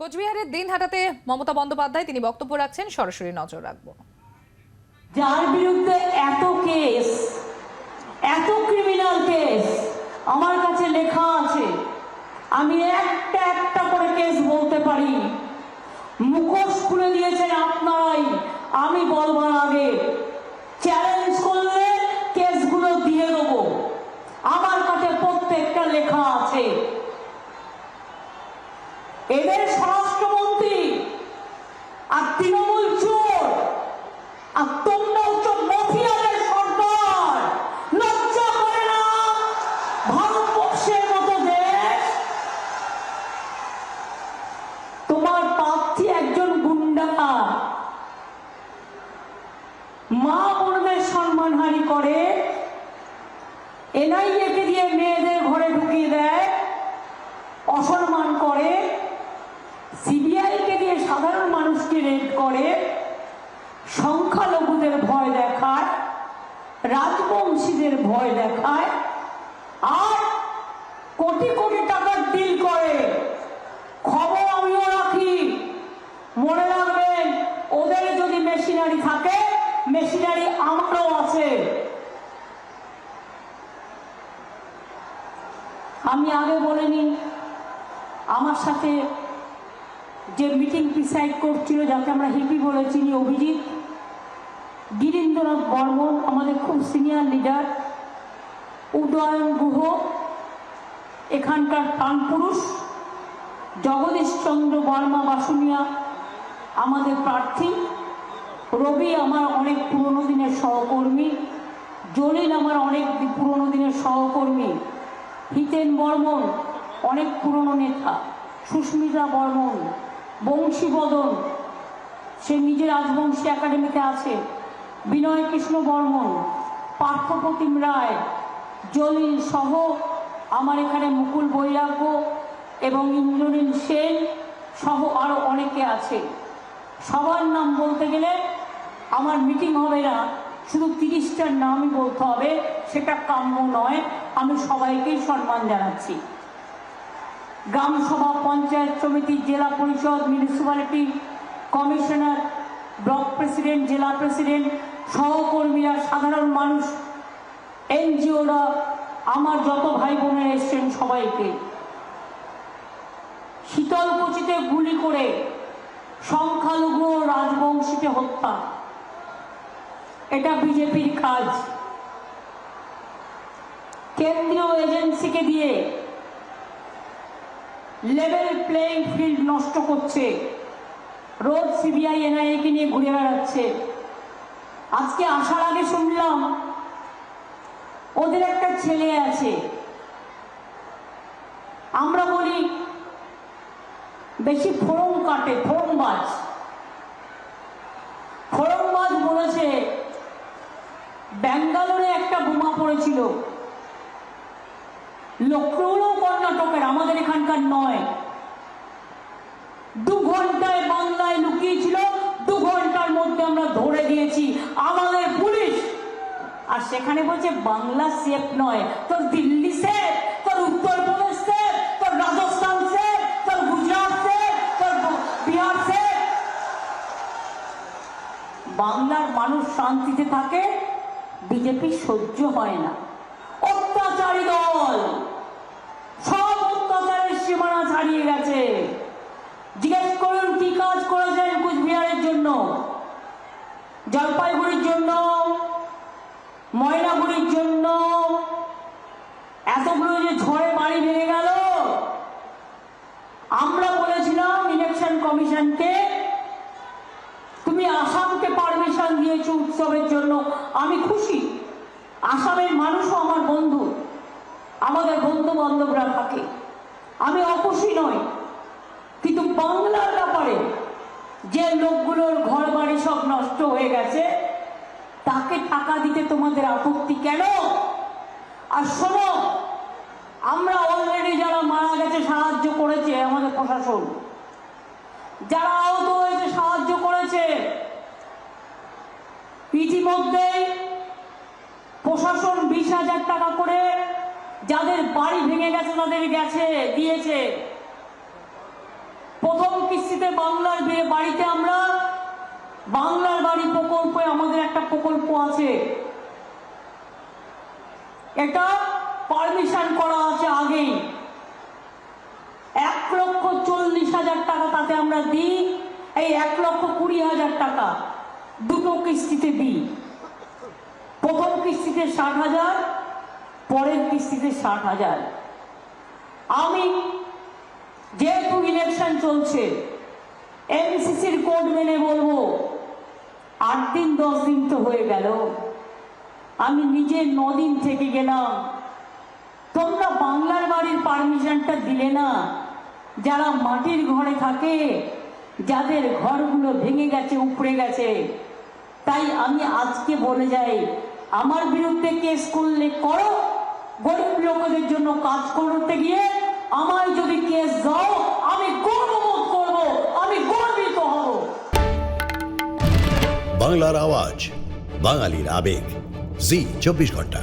কোচবিহারের দিন হাটাতে মমতা বন্দ্যোপাধ্যায় তিনি বক্তব্য রাখছেন, সরাসরি নজর রাখব। যার বিরুদ্ধে এত কেস, এত ক্রিমিনাল কেস আমার কাছে লেখা আছে, আমি একটা একটা করে কেস বলতে পারি। মুখোশ খুলে দিয়েছেন আপনারাই, আমি বলবার আগে। চ্যালেঞ্জ করলে কেসগুলো দিয়ে দেবো। আমার কাছে প্রত্যেকটা লেখা আছে। এদের স্বরাষ্ট্রমন্ত্রী আর তৃণমূল চোর, আর তোমরা হচ্ছে মফিয়াদের সর্দার। লজ্জা করে না? ভারতবর্ষের মতো দেশ? তোমার প্রার্থী একজন গুন্ডা। মা বোনদের সম্মানহানি করে। এনআইএকে দিয়ে মেয়েদের ঘরে ঢুকিয়ে দেয়, অসম্মান করে। সিবিআইকে দিয়ে সাধারণ মানুষকে রেড করে, সংখ্যালঘুদের ভয় দেখায়, রাজবংশীদের ভয় দেখায়, আর কোটি কোটি টাকার ডিল করে। খবর আমিও রাখি। মনে রাখবেন, ওদের যদি মেশিনারি থাকে মেশিনারি আমারও আছে। আমি আগে বলিনি, আমার সাথে যে মিটিং প্রিসাইড করছিল, যাকে আমরা হিপি বলে চিনি, অভিজিৎ। গিরীন্দ্রনাথ বর্মন, আমাদের খুব সিনিয়র লিডার উদয়ন গুহ, এখানকার প্রাণপুরুষ জগদীশ চন্দ্র বর্মা বাসুনিয়া, আমাদের প্রার্থী। রবি আমার অনেক পুরনো দিনের সহকর্মী। জলিল আমার অনেক পুরনো দিনের সহকর্মী। হিতেন বর্মন, অনেক পুরনো নেতা। সুস্মিতা বর্মন বংশীবদন। সে নিজে রাজবংশী একাডেমিতে আছে। বিনয় কৃষ্ণ বর্মন, পার্থপ্রতিম রায়, জলিল সহ আমার এখানে মুকুল বৈরাগ্য এবং ইন্দ্রনীল সেন সহ আরও অনেকে আছে। সবার নাম বলতে গেলে আমার মিটিং হবে না, শুধু তিরিশটার নামই বলতে হবে, সেটা কাম্য নয়। আমি সবাইকেই সম্মান জানাচ্ছি। গ্রাম সভা পঞ্চায়েত সমিতি জেলা পরিষদ মিউনিসিপ্যালিটি কমিশনার ব্লক প্রেসিডেন্ট জেলা প্রেসিডেন্ট সহকর্মীরা, সাধারণ মানুষ এনজিওরা আমার যত ভাই বোনের এসছেন সবাইকে। শীতলকুচিতে গুলি করে সংখ্যালঘু রাজবংশীকে হত্যা। এটা বিজেপির কাজ। কেন্দ্রীয় এজেন্সিকে দিয়ে লেভেল প্লেইং ফিল্ড নষ্ট করছে। রোজ সিবিআই এনআইএকে নিয়ে ঘুরে বেড়াচ্ছে। আজকে আসার আগে শুনলাম, ওদের একটা ছেলে আছে। আমরা বলি, বেশি ফোড়ন কাটে, ফোড়নবাজ। ফোড়নবাজ বলেছে, ব্যাঙ্গালোরে একটা বোমা পড়েছিল। আমাদের এখানকার নয়। দু ঘন্টায় বাংলায় লুকিয়েছিল, দু ঘণ্টার মধ্যে আমরা ধরে দিয়েছি আমাদের পুলিশ। আর সেখানে বলছে, বাংলা সেফ নয়। তোর দিল্লি সেফ, তোর উত্তরপ্রদেশ সেফ, তোর রাজস্থান সেফ, তোর গুজরাট সেফ, তোর বিহার সেফ। বাংলার মানুষ শান্তিতে থাকে, বিজেপি সহ্য হয় না। অত্যাচারী দল। ছাড়িয়ে গেছে। জিজ্ঞেস করুন, কি কাজ করেছেন কুচবিহারের জন্য? জলপাইগুড়ির জন্য, ময়নাগুড়ির জন্য, এতগুলো যে ঝড়ে বাড়ি ভেঙে গেল, আমরা বলেছিলাম ইলেকশন কমিশনকে, তুমি আসামকে পারমিশন দিয়েছ উৎসবের জন্য। আমি খুশি। আসামের মানুষও আমার বন্ধু। আমাদের বন্ধু বান্ধবরা থাকে। আমি অখুশি নই। কিন্তু বাংলার ব্যাপারে যে লোকগুলোর ঘর বাড়ি সব নষ্ট হয়ে গেছে, তাকে টাকা দিতে তোমাদের আপত্তি কেন? আর শোনো, আমরা অলরেডি যারা মারা গেছে সাহায্য করেছে আমাদের প্রশাসন, যারা আহত হয়েছে সাহায্য করেছে, ইতিমধ্যেই প্রশাসন বিশ হাজার টাকা করে যাদের বাড়ি ভেঙে গেছে, তাদের গেছে, দিয়েছে। প্রথম কিস্তিতে বাংলার বাড়িতে আমরা, বাংলার বাড়ি প্রকল্পে আমাদের একটা প্রকল্প আছে। এটা পারমিশন করা আছে আগেই। এক লক্ষ চল্লিশ হাজার টাকা তাতে আমরা দিই, এই এক লক্ষ কুড়ি হাজার টাকা দুটো কিস্তিতে দিই। প্রথম কিস্তিতে ষাট হাজার পরের কিস্তিতে ষাট হাজার। আমি যেহেতু ইলেকশন চলছে এমসিসির কোড মেনে বলব, আট দিন, দশ দিন তো হয়ে গেল। আমি নিজে নদিন থেকে গেলাম। তোমরা বাংলার বাড়ির পারমিশনটা দিলে না। যারা মাটির ঘরে থাকে, যাদের ঘরগুলো ভেঙে গেছে, উপড়ে গেছে, তাই আমি আজকে বলে যাই, আমার বিরুদ্ধে কেস করলে করো। গরিব লোকদের জন্য কাজ করতে গিয়ে আমায় যদি কেস দাও, আমি গর্ববোধ করব, আমি গর্বিত হব। বাংলার আওয়াজ, বাঙালির আবেগ। জি, চব্বিশ ঘণ্টা।